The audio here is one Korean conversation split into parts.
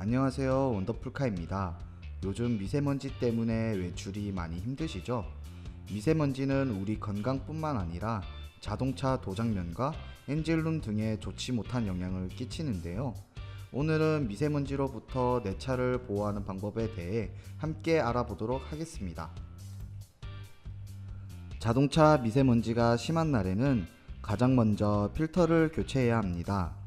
안녕하세요. 원더풀카입니다. 요즘 미세먼지 때문에 외출이 많이 힘드시죠? 미세먼지는 우리 건강뿐만 아니라 자동차 도장면과 엔진룸 등에 좋지 못한 영향을 끼치는데요. 오늘은 미세먼지로부터 내 차를 보호하는 방법에 대해 함께 알아보도록 하겠습니다. 자동차 미세먼지가 심한 날에는 가장 먼저 필터를 교체해야 합니다.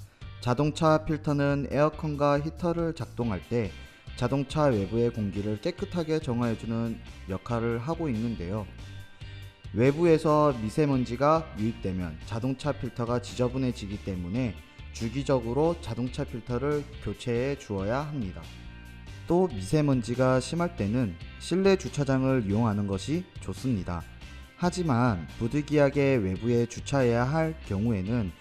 자동차 필터는 에어컨과 히터를 작동할 때 자동차 외부의 공기를 깨끗하게 정화해주는 역할을 하고 있는데요. 외부에서 미세먼지가 유입되면 자동차 필터가 지저분해지기 때문에 주기적으로 자동차 필터를 교체해 주어야 합니다. 또 미세먼지가 심할 때는 실내 주차장을 이용하는 것이 좋습니다. 하지만 부득이하게 외부에 주차해야 할 경우에는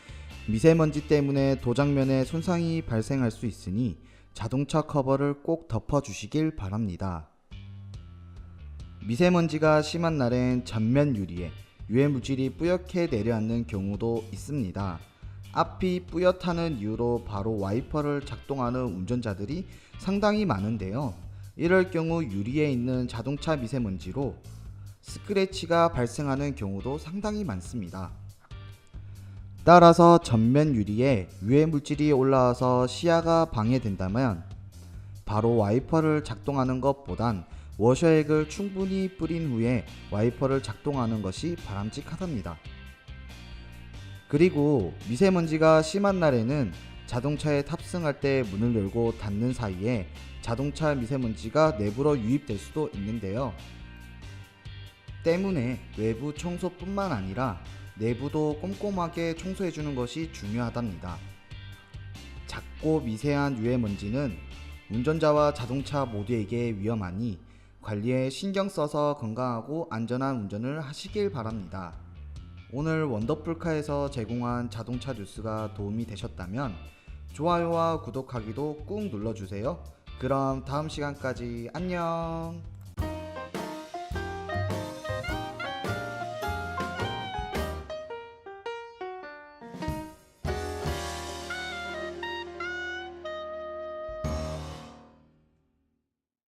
미세먼지 때문에 도장면에 손상이 발생할 수 있으니 자동차 커버를 꼭 덮어 주시길 바랍니다. 미세먼지가 심한 날엔 전면 유리에 유해 물질이 뿌옇게 내려앉는 경우도 있습니다. 앞이 뿌옇다는 이유로 바로 와이퍼를 작동하는 운전자들이 상당히 많은데요. 이럴 경우 유리에 있는 자동차 미세먼지로 스크래치가 발생하는 경우도 상당히 많습니다. 따라서 전면 유리에 유해 물질이 올라와서 시야가 방해된다면 바로 와이퍼를 작동하는 것보단 워셔액을 충분히 뿌린 후에 와이퍼를 작동하는 것이 바람직하답니다. 그리고 미세먼지가 심한 날에는 자동차에 탑승할 때 문을 열고 닫는 사이에 자동차 미세먼지가 내부로 유입될 수도 있는데요. 때문에 외부 청소뿐만 아니라 내부도 꼼꼼하게 청소해 주는 것이 중요하답니다. 작고 미세한 유해 먼지는 운전자와 자동차 모두에게 위험하니 관리에 신경 써서 건강하고 안전한 운전을 하시길 바랍니다. 오늘 원더풀카에서 제공한 자동차 뉴스가 도움이 되셨다면 좋아요와 구독하기도 꾹 눌러주세요. 그럼 다음 시간까지 안녕!